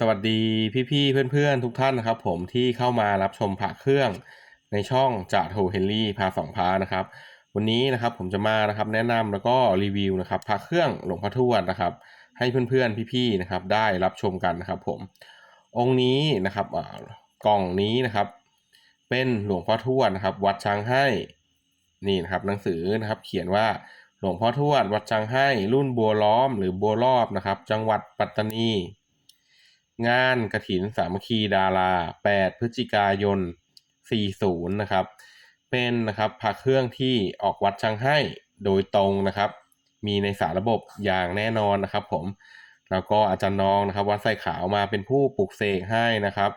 สวัสดีพี่ๆเพื่อนๆ ทุกท่านนะครับผมที่เข้ามารับชมพระเครื่องในช่องจ่าโทเฮนรี่พาสองพานะครับ วันนี้นะครับผมจะมานะครับแนะนำแล้วก็รีวิวนะครับพระเครื่องหลวงพ่อทวดนะครับ ให้เพื่อนๆพี่ๆนะครับได้รับชมกันนะครับผมองค์นี้นะครับอ่ากล่องนี้นะครับ เป็นหลวงพ่อทวดนะครับ วัดช้างให้นี่นะครับหนังสือนะครับเขียนว่าหลวงพ่อทวดวัดช้างให้รุ่นบัวล้อมหรือบัวรอบนะครับ จังหวัดปัตตานี งานกระถินสามัคคีดารา 8 พฤศจิกายน 40 นะครับ เป็นนะครับพระเครื่องที่ออกวัดช่างให้โดยตรงนะครับ มีในสารระบบอย่างแน่นอนนะครับ ผม แล้วก็อาจารย์น้องนะครับ วัดไส่ขาวมาเป็นผู้ปลุกเสกให้นะครับ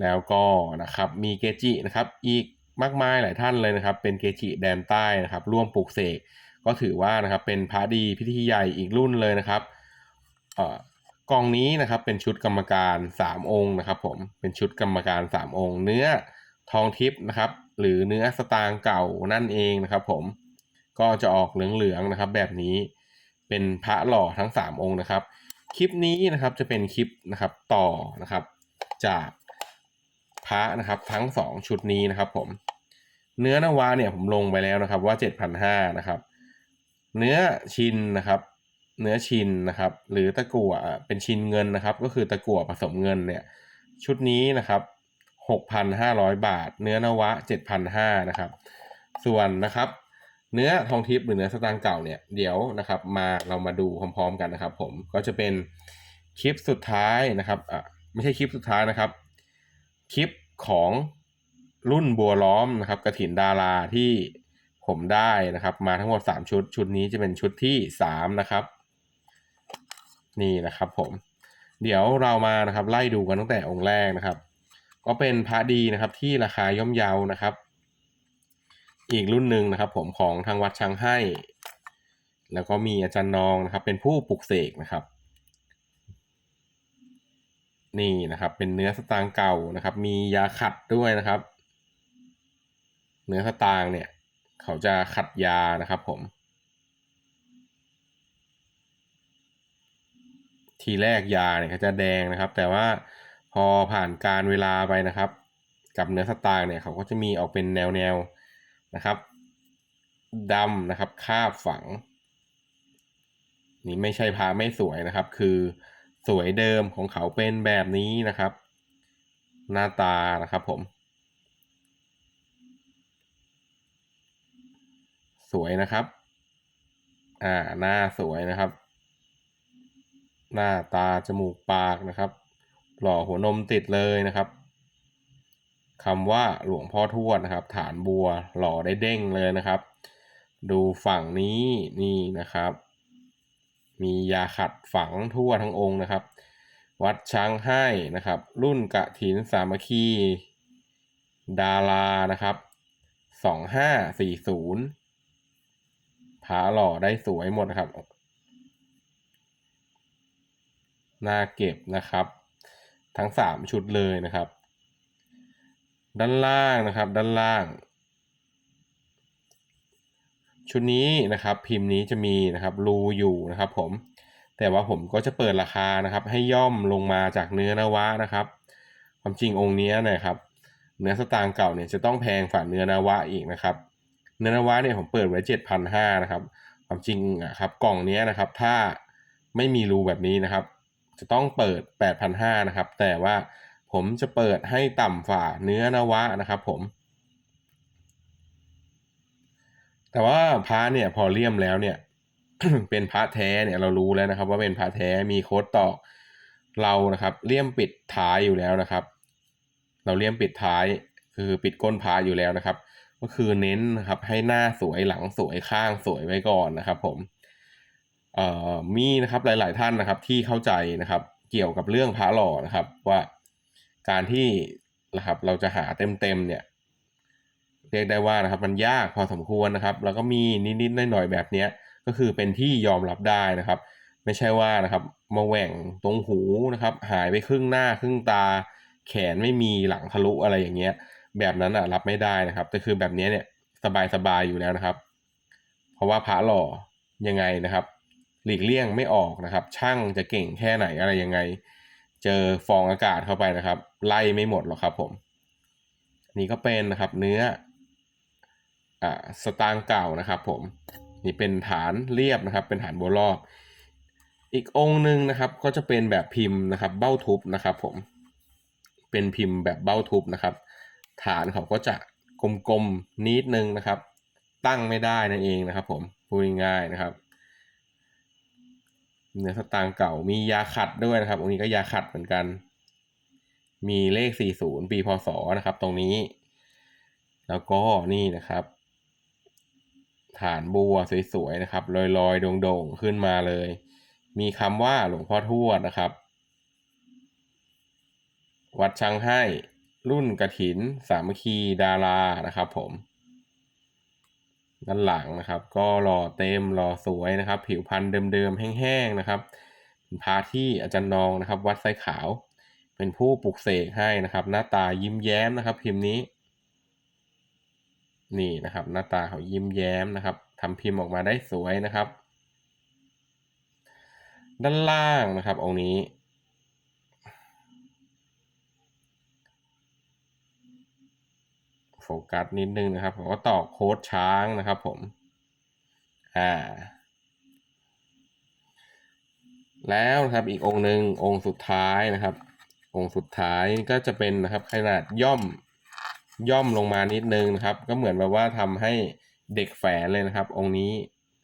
แล้วก็นะครับมีเกจินะครับ อีกมากมายหลายท่านเลยนะครับ เป็นเกจิแดนใต้นะครับ ร่วมปลุกเสกก็ถือว่านะครับเป็นพระดีพิธีใหญ่อีกรุ่นเลยนะครับเอ่อ กองนี้นะครับเป็นชุดกรรมการ 3 องค์นะครับผมเป็นชุดกรรมการ 3 องค์ เนื้อทองทิพย์นะครับ หรือเนื้อสตางค์เก่านั่นเองนะครับ ผมก็จะออกเหลืองๆนะครับ แบบนี้เป็นพระหล่อทั้ง 3 องค์นะครับ คลิปนี้นะครับจะเป็นคลิปนะครับต่อนะครับ จากพระนะครับทั้ง 2 ชุดนี้นะครับ ผม เนื้อนวาเนี่ยผมลงไปแล้วนะครับว่า7,500นะครับ เนื้อชินนะครับ เนื้อชินนะครับ หรือตะกั่วเป็นชินเงินนะครับ ก็คือตะกั่วผสมเงินเนี่ยชุดนี้นะครับ 6,500 บาท เนื้อนวะ 7,500นะครับ ส่วนนะครับเนื้อทองทิพย์หรือเนื้อสตางค์เก่าเนี่ยเดี๋ยวนะครับ มาเรามาดูพร้อมๆกันนะครับ ผมก็จะเป็นคลิปสุดท้ายนะครับอะไม่ใช่คลิปสุดท้ายนะครับ คลิปของรุ่นบัวล้อมนะครับกระถินดาราที่ผมได้นะครับ มาทั้งหมด 3 ชุด ชุดนี้จะเป็นชุดที่ 3 นะครับ นี่นะครับผม เดี๋ยวเรามานะครับไล่ดูกันตั้งแต่องค์แรกนะครับ ก็เป็นพระดีนะครับที่ราคาย่อมเยานะครับ อีกรุ่นหนึ่งนะครับ ผมของทางวัดช้างให้ แล้วก็มีอาจารย์นองนะครับ เป็นผู้ปลุกเสกนะครับ นี่นะครับ เป็นเนื้อสตางค์เก่านะครับ มียาขัดด้วยนะครับ เนื้อสตางค์เนี่ย เขาจะขัดยานะครับ ผม ทีแรกยาเนี่ยเขาจะแดงนะครับ แต่ว่าพอผ่านการเวลาไปนะครับ กับเนื้อสตางค์เนี่ยเขาก็จะมีออกเป็นแนวแนวนะครับดำนะครับคาบฝัง นี่ไม่ใช่พาไม่สวยนะครับ คือสวยเดิมของเขาเป็นแบบนี้นะครับ หน้าตานะครับผม สวยนะครับ อ่าหน้าสวยนะครับ หน้าตาจมูกปากนะครับ หล่อหัวนมติดเลยนะครับคำว่าหลวงพ่อทวดนะครับ ฐานบัวหล่อได้เด้งเลยนะครับ ดูฝั่งนี้นี่นะครับ มียาขัดฝังทั่วทั้งองค์นะครับ วัดช้างให้นะครับ รุ่นกะถินสามัคคีดารานะครับสองห้าสี่ศูนย์ผาหล่อได้สวยหมดนะครับ หน้าเก็บนะครับ ทั้งสามชุดเลยนะครับ ด้านล่างนะครับด้านล่าง ชุดนี้นะครับพิมพ์นี้จะมีนะครับรูอยู่นะครับผมแต่ว่าผมก็จะเปิดราคานะครับ ให้ย่อมลงมาจากเนื้อนวะนะครับ ความจริงองค์นี้นะครับเนื้อสตางค์เก่าเนี่ยจะต้องแพงฝ่าเนื้อนวะอีกนะครับ เนื้อนวะเนี่ยผมเปิดไว้เจ็ดพันห้านะครับ ความจริงอะครับกล่องนี้นะครับ ถ้าไม่มีรูแบบนี้นะครับ จะต้องเปิดแปดพันห้านะครับ แต่ว่าผมจะเปิดให้ต่ำฝ่าเนื้อนวะนะครับผม แต่ว่าพระเนี่ยพอเลี่ยมแล้วเนี่ย เป็นพระแท้เนี่ยเรารู้แล้วนะครับ ว่าเป็นพระแท้มีโค้ดตอกเรานะครับเลี่ยมปิดท้ายอยู่แล้วนะครับ เราเลี่ยมปิดท้ายคือปิดก้นพระอยู่แล้วนะครับ ก็คือเน้นนะครับให้หน้าสวยหลังสวยข้างสวยไว้ก่อนนะครับผม มีนะครับหลาย ๆ ท่านนะครับที่เข้าใจนะครับเกี่ยวกับเรื่องพระหล่อนะครับว่าการที่นะครับเราจะหาเต็มๆเนี่ยเรียกได้ว่านะครับมันยากพอสมควรนะครับ แล้วก็มีนิดๆหน่อยๆแบบเนี้ยก็คือเป็นที่ยอมรับได้นะครับ ไม่ใช่ว่านะครับมาแหว่งตรงหูนะครับ หายไปครึ่งหน้าครึ่งตา แขนไม่มีหลังทะลุอะไรอย่างเงี้ย แบบนั้นอะรับไม่ได้นะครับ แต่คือแบบนี้เนี่ยสบายๆอยู่แล้วนะครับ เพราะว่าพระหล่อยังไงนะครับ หลีกเลี่ยงไม่ออกนะครับ ช่างจะเก่งแค่ไหนอะไรยังไง เจอฟองอากาศเข้าไปนะครับ ไล่ไม่หมดหรอกครับผมนี่ก็เป็นนะครับเนื้ออ่าสตางเก่านะครับ ผมนี่เป็นฐานเรียบนะครับ เป็นฐานบัวรอบ อีกองค์หนึ่งนะครับ ก็จะเป็นแบบพิมพ์นะครับ เบ้าทุบนะครับ ผมเป็นพิมพ์แบบเบ้าทุบนะครับ ฐานเขาก็จะกลมๆนิดนึงนะครับ ตั้งไม่ได้นั่นเองนะครับ ผมพูดง่ายๆนะครับ เนื้อสตางค์เก่ามียาขัดด้วยนะครับองนี้ก็ยาขัดเหมือนกัน มีเลข 40 ปีพศนะครับ ตรงนี้ แล้วก็นี่นะครับ ฐานบัวสวยๆนะครับลอยๆโด่งๆขึ้นมาเลย มีคำว่าหลวงพ่อทวดนะครับ วัดช้างให้รุ่นกระถิน สามัคคีดารานะครับผม ด้านหลังนะครับ ก็หล่อเต็มหล่อสวยนะครับ ผิวพรรณเดิมๆแห้งๆนะครับเป็นพระที่อาจารย์นองนะครับ วัดไซขาว เป็นผู้ปลุกเสกให้นะครับ หน้าตายิ้มแย้มนะครับ พิมพ์นี้ นี่นะครับ หน้าตาเขายิ้มแย้มนะครับทำพิมพ์ออกมาได้สวยนะครับ ด้านล่างนะครับองค์นี้ โฟกัสนิดนึงนะครับผมก็ตอกโค้ดช้างนะครับผม อ่า แล้วนะครับอีกองค์หนึ่งองค์สุดท้ายนะครับ องค์สุดท้ายก็จะเป็นนะครับขนาดย่อมย่อมลงมานิดนึงนะครับ ก็เหมือนแบบว่าทำให้เด็กแฝงเลยนะครับ องค์นี้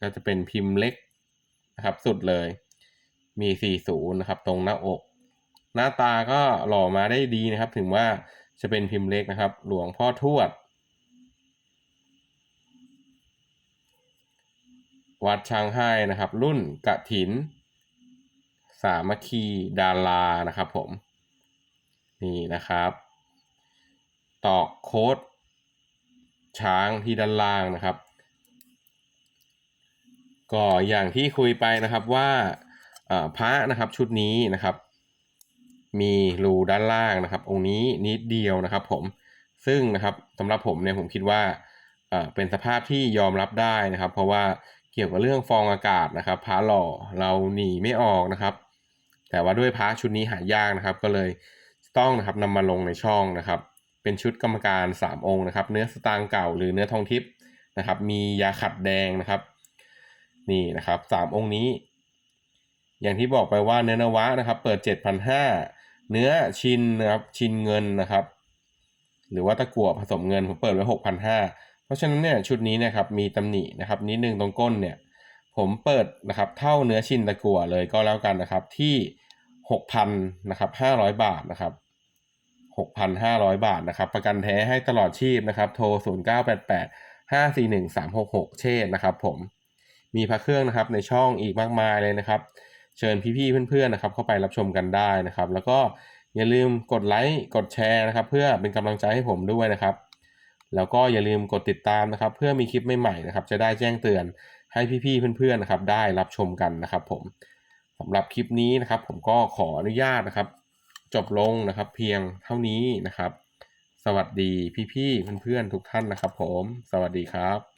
ก็จะเป็นพิมพ์เล็กนะครับ สุดเลย มี40นะครับ ตรงหน้าอก หน้าตาก็หล่อมาได้ดีนะครับ ถึงว่า จะเป็นพิมพ์เล็กนะครับ หลวงพ่อทวด วัดช้างให้นะครับ รุ่นกะถิน สามัคคีดารานะครับผม นี่นะครับ ตอกโค้ดช้างที่ด้านล่างนะครับ ก็อย่างที่คุยไปนะครับว่าพระนะครับชุดนี้นะครับ มีรูด้านล่างนะครับ องค์นี้นิดเดียวนะครับผมซึ่งนะครับสำหรับผมเนี่ยผมคิดว่าเป็นสภาพที่ยอมรับได้นะครับ เพราะว่าเกี่ยวกับเรื่องฟองอากาศนะครับพระหล่อเราหนีไม่ออกนะครับ แต่ว่าด้วยพระชุดนี้หายากนะครับ ก็เลยต้องนะครับนำมาลงในช่องนะครับ เป็นชุดกรรมการ 3 องค์นะครับ เนื้อสตางค์เก่าหรือเนื้อทองทิพย์นะครับ มียาขัดแดงนะครับ นี่นะครับสามองค์นี้ อย่างที่บอกไปว่าเนื้อนวะนะครับ เปิด 7,500 เนื้อชินนะครับชินเงินนะครับ หรือว่าตะกั่วผสมเงินผมเปิดไว้6,500เพราะฉะนั้นเนี่ยชุดนี้นี่ยครับมีตำหนินะครับนิดนึงตรงก้นเนี่ยผมเปิดนะครับเท่าเนื้อชินตะกั่วเลยก็แล้วกันนะครับที่6,000นนะครับ500บาทนะครับ6,500บาทนะครับ ประกันแท้ให้ตลอดชีพนะครับ โทร0988 541 366เชษนะครับ ผมมีพระเครื่องนะครับในช่องอีกมากมายเลยนะครับ เชิญพี่ๆเพื่อนๆนะครับเข้าไปรับชมกันได้นะครับ แล้วก็อย่าลืมกดไลค์กดแชร์นะครับ เพื่อเป็นกำลังใจให้ผมด้วยนะครับ แล้วก็อย่าลืมกดติดตามนะครับ เพื่อมีคลิปใหม่ๆนะครับ จะได้แจ้งเตือนให้พี่ๆเพื่อนๆนะครับ ได้รับชมกันนะครับผมสำหรับคลิปนี้นะครับ ผมก็ขออนุญาตนะครับ จบลงนะครับ เพียงเท่านี้นะครับ สวัสดีพี่ๆเพื่อนๆทุกท่านนะครับ ผม สวัสดีครับ